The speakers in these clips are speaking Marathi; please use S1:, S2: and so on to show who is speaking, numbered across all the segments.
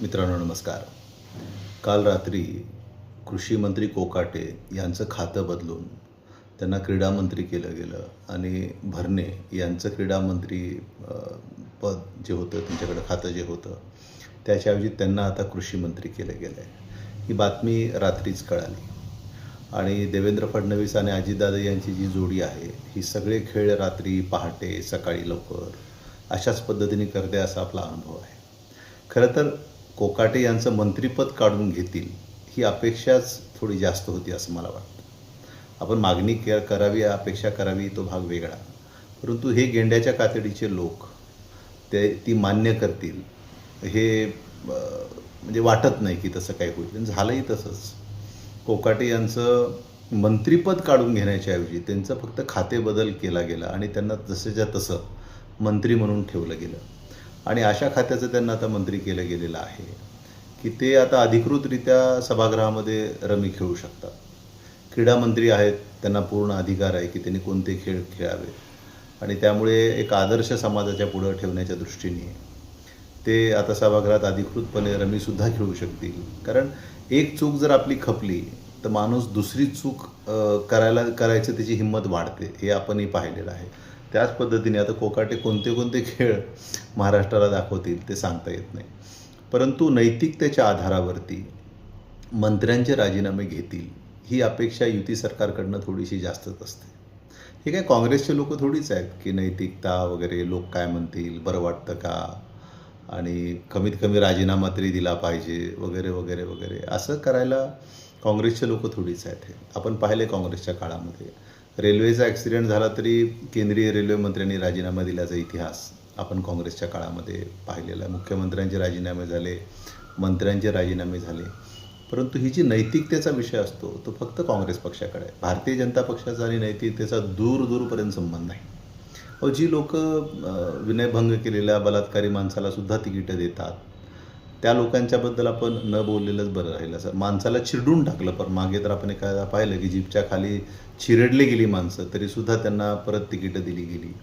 S1: मित्रांनो नमस्कार. काल रात्री कृषी मंत्री कोकाटे यांचं खातं बदलून त्यांना क्रीडा मंत्री केलं गेलं आणि भरणे यांचं क्रीडा मंत्री पद जे होतं त्यांच्याकडं खातं जे होतं त्याच्याऐवजी त्यांना आता कृषी मंत्री केलं गेलं आहे. ही बातमी रात्रीच कळाली. आणि देवेंद्र फडणवीस आणि अजितदादा यांची जी जोडी आहे ही सगळे खेळ रात्री पहाटे सकाळी लवकर अशाच पद्धतीने करते असा आपला अनुभव आहे. खरं तर कोकाटे यांचं मंत्रिपद काढून घेतील ही अपेक्षाच थोडी जास्त होती असं मला वाटतं. आपण मागणी के करावी अपेक्षा करावी तो भाग वेगळा. परंतु हे गेंड्याच्या कातडीचे लोक ते ती मान्य करतील. हे म्हणजे वाटत नाही की तसं काही होईल. झालंही तसंच. कोकाटे यांचं मंत्रिपद काढून घेण्याच्या ऐवजी त्यांचं फक्त खाते बदल केला गेला आणि त्यांना जसंच्या तसं मंत्री म्हणून ठेवलं गेलं. आणि अशा खात्याचं त्यांना आता मंत्री केलं गेलेलं आहे की ते आता अधिकृतरित्या सभागृहामध्ये रमी खेळू शकतात. क्रीडा मंत्री आहेत त्यांना पूर्ण अधिकार आहे की त्यांनी कोणते खेळ खेळावे. आणि त्यामुळे एक आदर्श समाजाच्या पुढं ठेवण्याच्या दृष्टीने ते आता सभागृहात अधिकृतपणे रमीसुद्धा खेळू शकतील. कारण एक चूक जर आपली खपली तर माणूस दुसरी चूक करायला करायचं त्याची हिंमत वाढते हे आपणही पाहिलेलं आहे. त्याच पद्धतीने आता कोकाटे कोणते कोणते खेळ महाराष्ट्राला दाखवतील ते सांगता येत नाही. परंतु नैतिकतेच्या आधारावरती मंत्र्यांचे राजीनामे घेतील ही अपेक्षा युती सरकारकडनं थोडीशी जास्तच असते. हे काय काँग्रेसचे लोक थोडीच आहेत की नैतिकता वगैरे लोक काय म्हणतील बरं वाटतं का? आणि कमीत कमी राजीनामा तरी दिला पाहिजे वगैरे वगैरे वगैरे. असं करायला काँग्रेसचे लोक थोडीच आहेत. हे आपण पाहिले काँग्रेसच्या काळामध्ये. रेल्वेचा ॲक्सिडेंट झाला तरी केंद्रीय रेल्वे मंत्र्यांनी राजीनामा दिल्याचा इतिहास आपण काँग्रेसच्या काळामध्ये पाहिलेला आहे. मुख्यमंत्र्यांचे राजीनामे झाले मंत्र्यांचे राजीनामे झाले. परंतु ही जी नैतिकतेचा विषय असतो तो फक्त काँग्रेस पक्षाकडे आहे. भारतीय जनता पक्षाचा आणि नैतिकतेचा दूर दूरपर्यंत संबंध आहे. अहो जी लोक विनयभंग केलेल्या बलात्कारी माणसाला सुद्धा तिकीटं देतात त्या लोकांच्याबद्दल आपण न बोललेलंच बरं राहिलं असं. माणसाला चिरडून टाकलं. पण मागे तर आपण एखादा पाहिलं की जीपच्या खाली चिरडली गेली माणसं तरीसुद्धा त्यांना परत तिकीटं दिली गेली.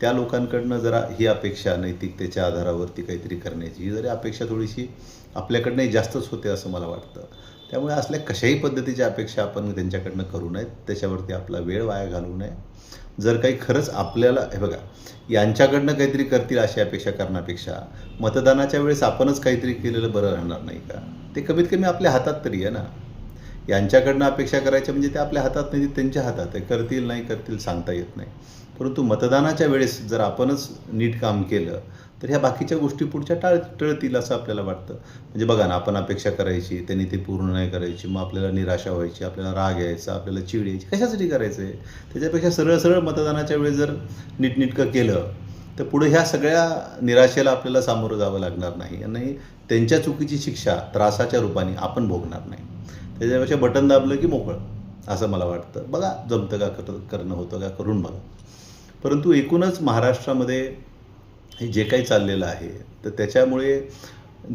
S1: त्या लोकांकडनं जरा ही अपेक्षा नैतिकतेच्या आधारावरती काहीतरी करण्याची. ही जरी अपेक्षा थोडीशी आपल्याकडनंही जास्तच होते असं मला वाटतं. त्यामुळे असल्या कशाही पद्धतीच्या अपेक्षा आपण त्यांच्याकडनं करू नयेत. त्याच्यावरती आपला वेळ वाया घालवू नये. जर काही खरंच आपल्याला हे बघा यांच्याकडनं काहीतरी करतील अशी अपेक्षा करण्यापेक्षा मतदानाच्या वेळेस आपणच काहीतरी केलेलं बरं राहणार नाही का? ते कमीत कमी आपल्या हातात तरी आहे ना. यांच्याकडनं अपेक्षा करायच्या म्हणजे ते आपल्या हातात नाही ते त्यांच्या हातात आहे. करतील नाही करतील सांगता येत नाही. परंतु मतदानाच्या वेळेस जर आपणच नीट काम केलं तर ह्या बाकीच्या गोष्टी पुढच्या टाळ टळतील असं आपल्याला वाटतं. म्हणजे बघा ना आपण अपेक्षा करायची त्यांनी ते पूर्ण नाही करायची मग आपल्याला निराशा व्हायची आपल्याला राग यायचा आपल्याला चिड यायची कशासाठी करायचं आहे त्याच्यापेक्षा सरळ सरळ मतदानाच्या वेळेस जर नीटनीटकं केलं तर पुढे ह्या सगळ्या निराशेला आपल्याला सामोरं जावं लागणार नाही. आणि त्यांच्या चुकीची शिक्षा त्रासाच्या रूपाने आपण भोगणार नाही. त्याच्यापेक्षा बटन दाबलं की मोकळं असं मला वाटतं. बघा जमतं का कर करणं होतं का करून बघा. परंतु एकूणच महाराष्ट्रामध्ये हे जे काही चाललेलं आहे तर त्याच्यामुळे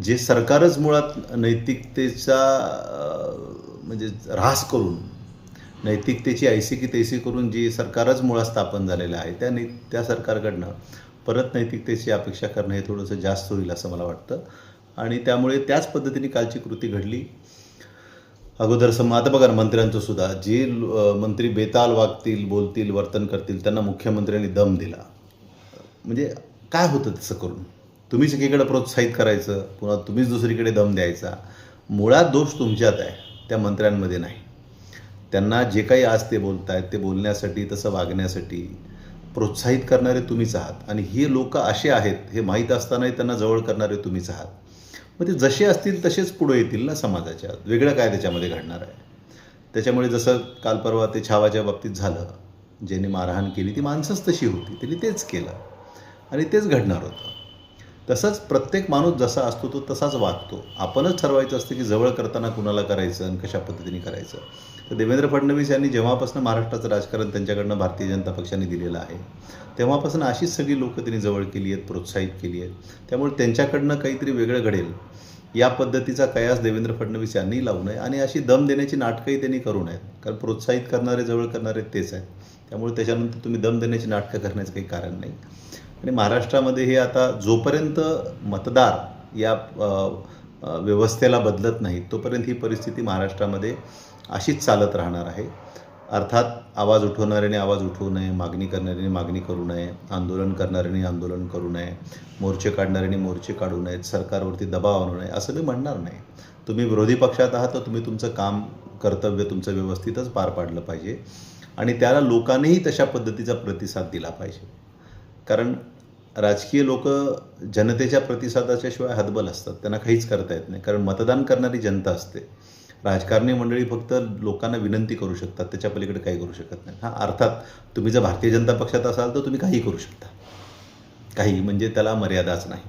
S1: जे सरकारच मुळात नैतिकतेचा म्हणजे ऱ्हास करून नैतिकतेची ऐसी की तैसी करून जी सरकारच मुळात स्थापन झालेलं आहे त्या नै त्या सरकारकडनं परत नैतिकतेची अपेक्षा करणं हे थोडंसं जास्त होईल असं मला वाटतं. आणि त्यामुळे त्याच पद्धतीने कालची कृती घडली. अगोदर सम आता बघा मंत्र्यांचं सुद्धा जे मंत्री बेताल वागतील बोलतील वर्तन करतील त्यांना मुख्यमंत्र्यांनी दम दिला. म्हणजे काय होतं तसं करून? तुम्हीच एकीकडे प्रोत्साहित करायचं पुन्हा तुम्हीच दुसरीकडे दम द्यायचा. मुळात दोष तुमच्यात आहे त्या मंत्र्यांमध्ये नाही. त्यांना जे काही आज ते बोलत आहेत ते बोलण्यासाठी तसं वागण्यासाठी प्रोत्साहित करणारे तुम्हीच आहात. आणि हे लोक असे आहेत हे माहीत असतानाही त्यांना जवळ करणारे तुम्हीच आहात. मग ते जसे असतील तसेच पुढे येतील ना समाजाच्या. वेगळं काय त्याच्यामध्ये घडणार आहे? त्याच्यामुळे जसं काल परवा ते छावाच्या बाबतीत झालं ज्यांनी मारहाण केली ती माणसंच तशी होती त्यांनी तेच केलं. आणि तेच घडणार होतं. तसंच प्रत्येक माणूस जसा असतो तो तसाच वागतो. आपणच ठरवायचं असतं की जवळ करताना कुणाला करायचं आणि कशा पद्धतीने करायचं. तर देवेंद्र फडणवीस यांनी जेव्हापासून महाराष्ट्राचं राजकारण त्यांच्याकडनं भारतीय जनता पक्षाने दिलेलं आहे तेव्हापासून अशीच सगळी लोकं त्यांनी जवळ केली आहेत प्रोत्साहित केली आहेत. त्यामुळे त्यांच्याकडनं काहीतरी वेगळं घडेल. या पद्धतीचा कयास देवेंद्र फडणवीस यांनी लावू नये आणि अशी दम देण्याची नाटकंही त्यांनी करू नयेत. कारण प्रोत्साहित करणारे जवळ करणारे तेच आहेत. त्यामुळे त्याच्यानंतर तुम्ही दम देण्याची नाटकं करण्याचं काही कारण नाही. आणि महाराष्ट्रामध्ये हे आता जोपर्यंत मतदार या व्यवस्थेला बदलत नाहीत तोपर्यंत ही परिस्थिती महाराष्ट्रामध्ये अशीच चालत राहणार आहे. अर्थात आवाज उठवणाऱ्याने आवाज उठवू नये मागणी करणाऱ्याने मागणी करू नये आंदोलन करणाऱ्याने आंदोलन करू नये मोर्चे काढणाऱ्याने मोर्चे काढू नयेत सरकारवरती दबाव आणू नये असं मी म्हणणार नाही. तुम्ही विरोधी पक्षात आहात तर तुम्ही तुमचं काम कर्तव्य तुमचं व्यवस्थितच पार पाडलं पाहिजे. आणि त्याला लोकांनीही तशा पद्धतीचा प्रतिसाद दिला पाहिजे. कारण राजकीय लोक जनतेच्या प्रतिसादाच्या शिवाय हतबल असतात. त्यांना काहीच करता येत नाही. कारण मतदान करणारी जनता असते. राजकारणी मंडळी फक्त लोकांना विनंती करू शकतात. त्याच्या पलीकडे काही करू शकत नाही हा अर्थात तुम्ही जर भारतीय जनता पक्षात असाल तर तुम्ही काही करू शकता. काही म्हणजे त्याला मर्यादाच नाही.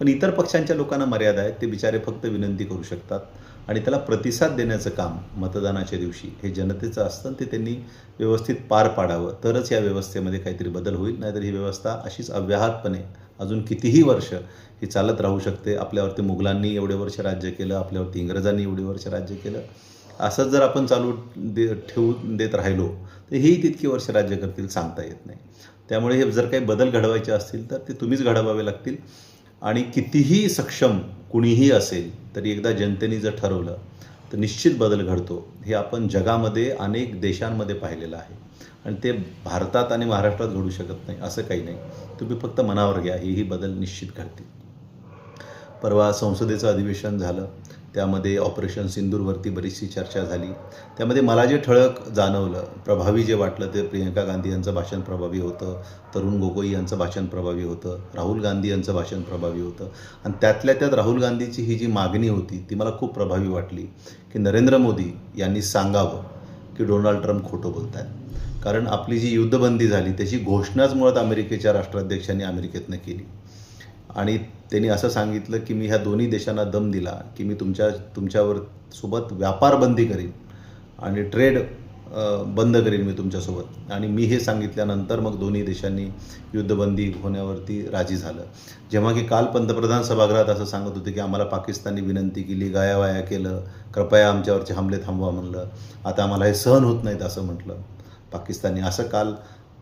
S1: पण इतर पक्षांच्या लोकांना मर्यादा आहेत ते बिचारे फक्त विनंती करू शकतात. आणि त्याला प्रतिसाद देण्याचं काम मतदानाच्या दिवशी हे जनतेचं असतं आणि ते त्यांनी व्यवस्थित पार पाडावं. तरच या व्यवस्थेमध्ये काहीतरी बदल होईल नाहीतर ही व्यवस्था अशीच अव्याहतपणे अजून कितीही वर्ष ही चालत राहू शकते. आपल्यावरती मुघलांनी एवढे वर्ष राज्य केलं आपल्यावरती इंग्रजांनी एवढे वर्ष राज्य केलं. असंच जर आपण चालू दे ठेवू देत राहिलो तर हेही तितकी वर्ष राज्य करतील सांगता येत नाही. त्यामुळे हे जर काही बदल घडवायचे असतील तर ते तुम्हीच घडवावे लागतील. आणि कितीही सक्षम कुणीही असेल तरी एकदा जनतेने जर ठरवलं तर निश्चित बदल घडतो. हे आपण जगामध्ये अनेक देशांमध्ये पाहिलेलं आहे. आणि ते भारतात आणि महाराष्ट्रात घडू शकत नाही असं काही नाही. तुम्ही फक्त मनावर घ्या हेही बदल निश्चित घडतील. परवा संसदेचं अधिवेशन झालं. त्यामध्ये ऑपरेशन सिंदूरवरती बरीचशी चर्चा झाली. त्यामध्ये मला जे ठळक जाणवलं प्रभावी जे वाटलं ते प्रियंका गांधी यांचं भाषण प्रभावी होतं तरुण गोगोई यांचं भाषण प्रभावी होतं राहुल गांधी यांचं भाषण प्रभावी होतं. आणि त्यातल्या त्यात राहुल गांधीची ही जी मागणी होती ती मला खूप प्रभावी वाटली की नरेंद्र मोदी यांनी सांगावं की डोनाल्ड ट्रम्प खोटं बोलत आहेत कारण आपली जी युद्धबंदी झाली त्याची घोषणाच मुळात अमेरिकेच्या राष्ट्राध्यक्षांनी अमेरिकेतनं केली. आणि त्यांनी असं सांगितलं की मी ह्या दोन्ही देशांना दम दिला की मी तुमच्या तुमच्यावर सोबत व्यापार बंदी करीन आणि ट्रेड बंद करीन मी तुमच्यासोबत. आणि मी हे सांगितल्यानंतर मग दोन्ही देशांनी युद्धबंदी होण्यावरती राजी झालं. जेव्हा की काल पंतप्रधान सभागृहात असं सांगत होते की आम्हाला पाकिस्तानी विनंती केली गायावाया केलं कृपया आमच्यावरचे हमले थांबवा म्हणलं आता आम्हाला हे सहन होत नाहीत असं म्हटलं. पाकिस्तानी असं काल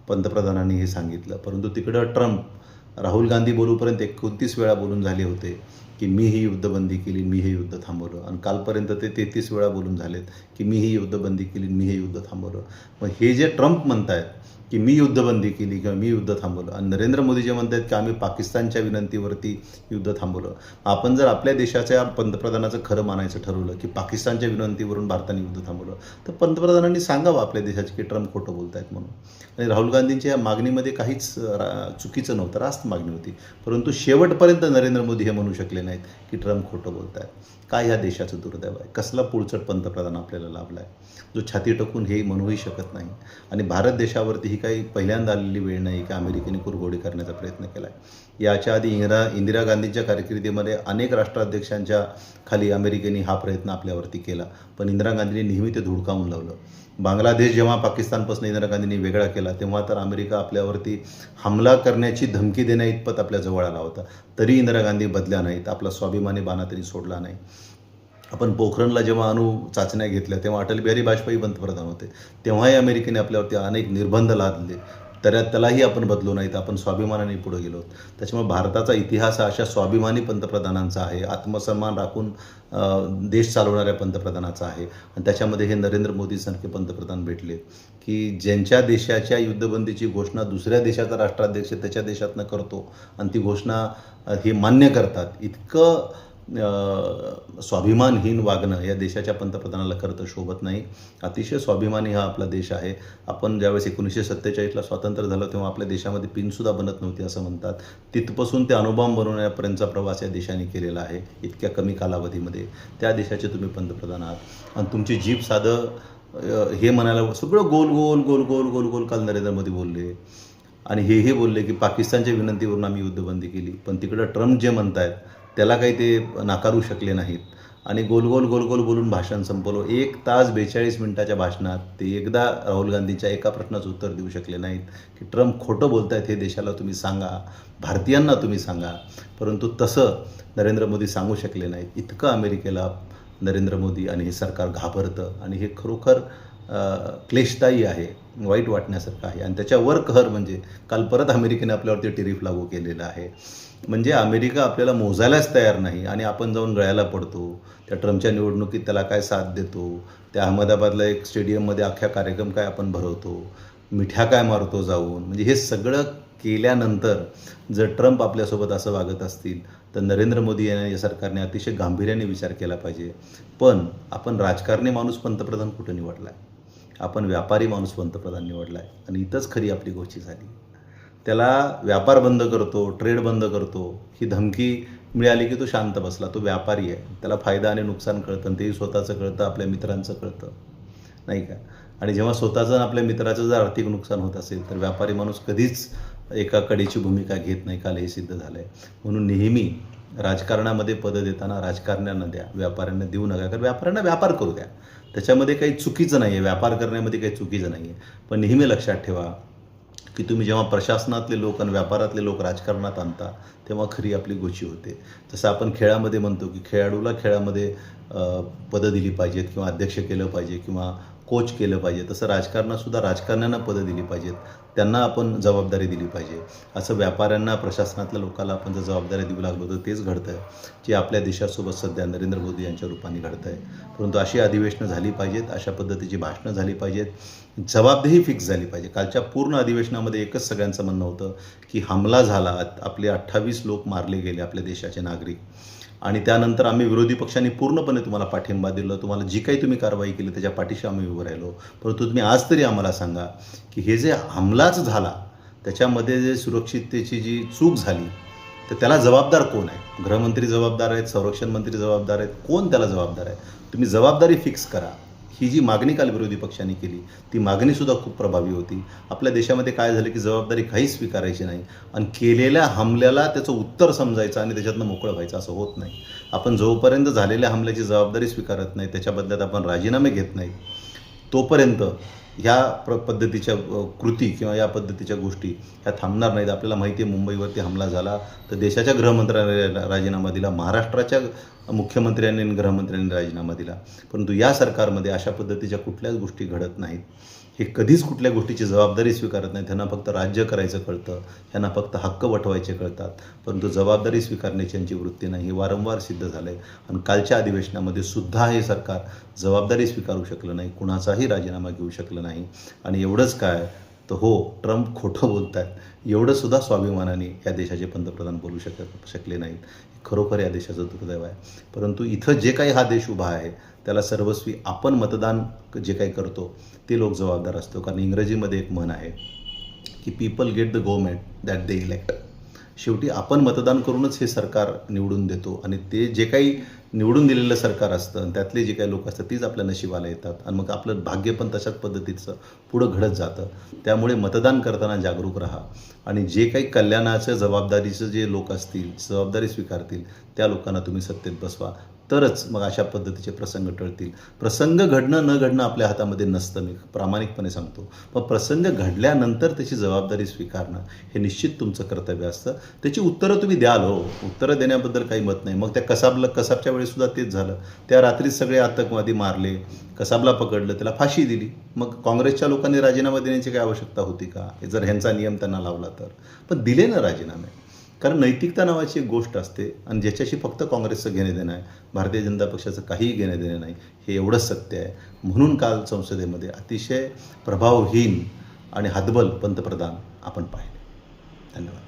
S1: पंतप्रधानांनी हे सांगितलं. परंतु तिकडं ट्रम्प राहुल गांधी बोलूपर्यंत एकोणतीस वेळा बोलून झाले होते की मी ही युद्धबंदी केली मी हे युद्ध थांबवलं. आणि कालपर्यंत ते तेहतीस वेळा बोलून झालेत की मी ही युद्धबंदी केली मी हे युद्ध थांबवलं. मग हे जे ट्रम्प म्हणतायत की मी युद्धबंदी केली किंवा मी युद्ध थांबवलं आणि नरेंद्र मोदी जे म्हणतात की आम्ही पाकिस्तानच्या विनंतीवरती युद्ध थांबवलं आपण जर आपल्या देशाच्या पंतप्रधानाचं खरं मानायचं ठरवलं की पाकिस्तानच्या विनंतीवरून भारताने युद्ध थांबवलं तर पंतप्रधानांनी सांगावं आपल्या देशाचे की ट्रम्प खोटं बोलतायत म्हणून. आणि राहुल गांधींच्या या मागणीमध्ये काहीच रा- चुकीचं नव्हतं. रास्त मागणी होती. परंतु शेवटपर्यंत नरेंद्र मोदी हे म्हणू शकले नाहीत की ट्रम्प खोटं बोलत आहे काय ह्या देशाचं दुर्दैव आहे? कसला पुढचट पंतप्रधान आपल्याला लाभला आहे जो छाती टकून हे म्हणूही शकत नाही. आणि भारत देशावरती ही काही पहिल्यांदा आलेली वेळ नाही की अमेरिकेने कुरघोडी करण्याचा प्रयत्न केला आहे याच्या आधी इंदिरा इंदिरा गांधींच्या कारकिर्दीमध्ये अनेक राष्ट्राध्यक्षांच्या खाली अमेरिकेने हा प्रयत्न आपल्यावरती केला. पण इंदिरा गांधींनी नेहमी ते धुडकावून लावलं. बांगलादेश जेव्हा पाकिस्तानपासून इंदिरा गांधींनी वेगळा केला तेव्हा तर अमेरिका आपल्यावरती हमला करण्याची धमकी देण्या इतपत आपल्या जवळ आला होता. तरी इंदिरा गांधी बदल्या नाहीत. आपला स्वाभिमानी बाणा तरी सोडला नाही. आपण पोखरणला जेव्हा अणु चाचण्या घेतल्या तेव्हा अटल बिहारी वाजपेयी पंतप्रधान होते. तेव्हाही अमेरिकेने आपल्यावरती अनेक निर्बंध लादले. तर त्यालाही आपण बदलू नाहीत आपण स्वाभिमानाने पुढे गेलो. त्याच्यामुळे भारताचा इतिहास हा अशा स्वाभिमानी पंतप्रधानांचा आहे. आत्मसन्मान राखून देश चालवणाऱ्या पंतप्रधानाचा आहे. आणि त्याच्यामध्ये हे नरेंद्र मोदीसारखे पंतप्रधान भेटले की ज्यांच्या देशाच्या युद्धबंदीची घोषणा दुसऱ्या देशाचा राष्ट्राध्यक्ष त्याच्या देशातनं करतो आणि ती घोषणा हे मान्य करतात. इतकं स्वाभिमानहीन वागणं या देशाच्या पंतप्रधानाला खरं तर शोभत नाही. अतिशय स्वाभिमानी हा आपला देश आहे. आपण ज्यावेळेस एकोणीसशे सत्तेचाळीसला स्वातंत्र्य झालं तेव्हा आपल्या देशामध्ये पिनसुद्धा बनत नव्हती असं म्हणतात. तिथपासून ते अणुबॉम्ब बनवण्यापर्यंतचा प्रवास या देशाने केलेला आहे इतक्या कमी कालावधीमध्ये. त्या देशाचे तुम्ही पंतप्रधान आहात. आणि तुमची जीप साधं हे म्हणायला सगळं गोल गोल गोल गोल गोल गोल काल नरेंद्र मोदी बोलले. आणि हे हे बोलले की पाकिस्तानच्या विनंतीवरून आम्ही युद्धबंदी केली. पण तिकडं ट्रम्प जे म्हणतायत त्याला काही ते नाकारू शकले नाहीत. आणि गोल गोल गोल गोल बोलून भाषण संपवलं. एक तास बेचाळीस मिनिटाच्या भाषणात ते एकदा राहुल गांधीच्या एका प्रश्नाचं उत्तर देऊ शकले नाहीत की ट्रम्प खोटं बोलत आहेत हे देशाला तुम्ही सांगा भारतीयांना तुम्ही सांगा. परंतु तसं नरेंद्र मोदी सांगू शकले नाहीत. इतकं अमेरिकेला नरेंद्र मोदी आणि हे सरकार घाबरतं आणि हे खरोखर क्लेशदायी आहे वाईट वाटण्यासारखं आहे. आणि त्याच्यावर कहर म्हणजे काल परत अमेरिकेने आपल्यावरती टेरिफ लागू केलेलं आहे. म्हणजे अमेरिका आपल्याला मोजायलाच तयार नाही आणि आपण जाऊन गळ्याला पडतो. त्या ट्रम्पच्या निवडणुकीत त्याला काय साथ देतो? त्या अहमदाबादला एक स्टेडियममध्ये अख्ख्या कार्यक्रम काय आपण भरवतो? मिठ्या काय मारतो जाऊन? म्हणजे हे सगळं केल्यानंतर जर ट्रम्प आपल्यासोबत असं वागत असतील तर नरेंद्र मोदी यांनी या सरकारने अतिशय गांभीर्याने विचार केला पाहिजे. पण आपण राजकारणी माणूस पंतप्रधान कुठं निवडला आहे आपण व्यापारी माणूस पंतप्रधान निवडला आहे आणि इथंच खरी आपली गोष्टी झाली. त्याला व्यापार बंद करतो ट्रेड बंद करतो ही धमकी मिळाली की तो शांत बसला तो व्यापारी आहे. त्याला फायदा आणि नुकसान कळतं आणि तेही स्वतःचं कळतं आपल्या मित्रांचं कळतं. नाही का? आणि जेव्हा स्वतःचं आपल्या मित्राचं जर आर्थिक नुकसान होत असेल तर व्यापारी माणूस कधीच एका कडेची भूमिका घेत नाही काल हे सिद्ध झालं आहे म्हणून नेहमी राजकारणामध्ये पदं देताना राजकारण्यांना द्या व्यापाऱ्यांना देऊ नका कारण व्यापाऱ्यांना व्यापार करू द्या. त्याच्यामध्ये काही चुकीचं नाही आहे व्यापार करण्यामध्ये काही चुकीचं नाही आहे पण नेहमी लक्षात ठेवा की तुम्ही जेव्हा प्रशासनातले लोक आणि व्यापारातले लोक राजकारणात आणता तेव्हा खरी आपली गोची होते. जसं आपण खेळामध्ये म्हणतो की खेळाडूला खेळामध्ये पदं दिली पाहिजेत किंवा अध्यक्ष केलं पाहिजे किंवा कोच केलं पाहिजे तसं राजकारणातसुद्धा राजकारण्यांना पदं दिली पाहिजेत. त्यांना आपण जबाबदारी दिली पाहिजे. असं व्यापाऱ्यांना प्रशासनातल्या लोकांना आपण जर जबाबदारी देऊ लागलो तर तेच घडतं आहे जे आपल्या देशासोबत सध्या नरेंद्र मोदी यांच्या रूपाने घडतं आहे परंतु अशी अधिवेशनं झाली पाहिजेत अशा पद्धतीची भाषणं झाली पाहिजेत. जबाबदारी फिक्स झाली पाहिजे. कालच्या पूर्ण अधिवेशनामध्ये एकच सगळ्यांचं म्हणणं होतं की हमला झाला. आपले अठ्ठावीस लोक मारले गेले आपल्या देशाचे नागरिक. आणि त्यानंतर आम्ही विरोधी पक्षांनी पूर्णपणे तुम्हाला पाठिंबा दिला. तुम्हाला जी काही तुम्ही कारवाई केली त्याच्या पाठीशी आम्ही उभं राहिलो. परंतु तुम्ही आज तरी आम्हाला सांगा की हे जे हमलाच झाला त्याच्यामध्ये जे सुरक्षिततेची जी चूक झाली तर त्याला जबाबदार कोण आहे? गृहमंत्री जबाबदार आहेत संरक्षण मंत्री जबाबदार आहेत कोण त्याला जबाबदार आहे? तुम्ही जबाबदारी फिक्स करा. ही जी मागणी काल विरोधी पक्षांनी केली ती मागणीसुद्धा खूप प्रभावी होती. आपल्या देशामध्ये काय झालं की जबाबदारी काही स्वीकारायची नाही आणि केलेल्या हमल्याला त्याचं उत्तर समजायचं आणि त्याच्यातनं मोकळं व्हायचं असं होत नाही. आपण जोपर्यंत झालेल्या हमल्याची जबाबदारी स्वीकारत नाही त्याच्याबद्दल आपण राजीनामे घेत नाही तोपर्यंत ह्या प्र पद्धतीच्या कृती किंवा या पद्धतीच्या गोष्टी ह्या थांबणार नाहीत. आपल्याला माहिती आहे मुंबईवरती हमला झाला तर देशाच्या गृहमंत्र्याने राजीनामा दिला महाराष्ट्राच्या मुख्यमंत्र्यांनी गृहमंत्र्यांनी राजीनामा दिला. परंतु या सरकारमध्ये अशा पद्धतीच्या कुठल्याच गोष्टी घडत नाहीत. हे कधीच कुठल्या गोष्टीची जबाबदारी स्वीकारत नाही त्यांना फक्त राज्य करायचं कळतं. ह्यांना फक्त हक्क वटवायचे कळतात. परंतु जबाबदारी स्वीकारण्याची यांची वृत्ती नाही. हे वारंवार सिद्ध झालं आहे आणि कालच्या अधिवेशनामध्ये सुद्धा हे सरकार जबाबदारी स्वीकारू शकलं नाही. कुणाचाही राजीनामा घेऊ शकलं नाही. आणि एवढंच काय? तर हो ट्रम्प खोटं बोलत आहेत एवढं सुद्धा स्वाभिमानाने या देशाचे पंतप्रधान बोलू शकत शकले नाहीत. खरोखर या देशाचं दुर्दैव आहे. परंतु इथं जे काही हा देश उभा आहे त्याला सर्वस्वी आपण मतदान जे काही करतो ते लोक जबाबदार असतो. कारण इंग्रजीमध्ये एक म्हण आहे की people get the government that they elect शेवटी आपण मतदान करूनच हे सरकार निवडून देतो. आणि ते जे काही निवडून दिलेलं सरकार असतं आणि त्यातले जे काही लोक असतात तीच आपल्या नशिबाला येतात. आणि मग आपलं भाग्य पण तशाच पद्धतीचं पुढं घडत जातं. त्यामुळे मतदान करताना जागरूक राहा. आणि जे काही कल्याणाच्या जबाबदारीचं जे लोक असतील जबाबदारी स्वीकारतील त्या लोकांना तुम्ही सत्तेत बसवा. तरच मग अशा पद्धतीचे प्रसंग टळतील. प्रसंग घडणं न घडणं आपल्या हातामध्ये नसतं मी प्रामाणिकपणे सांगतो. पण प्रसंग घडल्यानंतर त्याची जबाबदारी स्वीकारणं हे निश्चित तुमचं कर्तव्य असतं. त्याची उत्तरं तुम्ही द्याल हो. उत्तरं देण्याबद्दल काही मत नाही. मग त्या कसाबला कसाबच्या वेळेसुद्धा तेच झालं. त्या रात्री सगळे आतंकवादी मारले. कसाबला पकडलं त्याला फाशी दिली. मग काँग्रेसच्या लोकांनी राजीनामा देण्याची काय आवश्यकता होती का? जर ह्यांचा नियम त्यांना लावला तर. पण दिले ना राजीनामे. कारण नैतिकता नावाची एक गोष्ट असते आणि ज्याच्याशी फक्त काँग्रेसचं घेणं देणं आहे भारतीय जनता पक्षाचं काहीही घेणं देणं नाही हे एवढंच सत्य आहे. म्हणून काल संसदेमध्ये अतिशय प्रभावहीन आणि हातबल पंतप्रधान आपण पाहिले. धन्यवाद.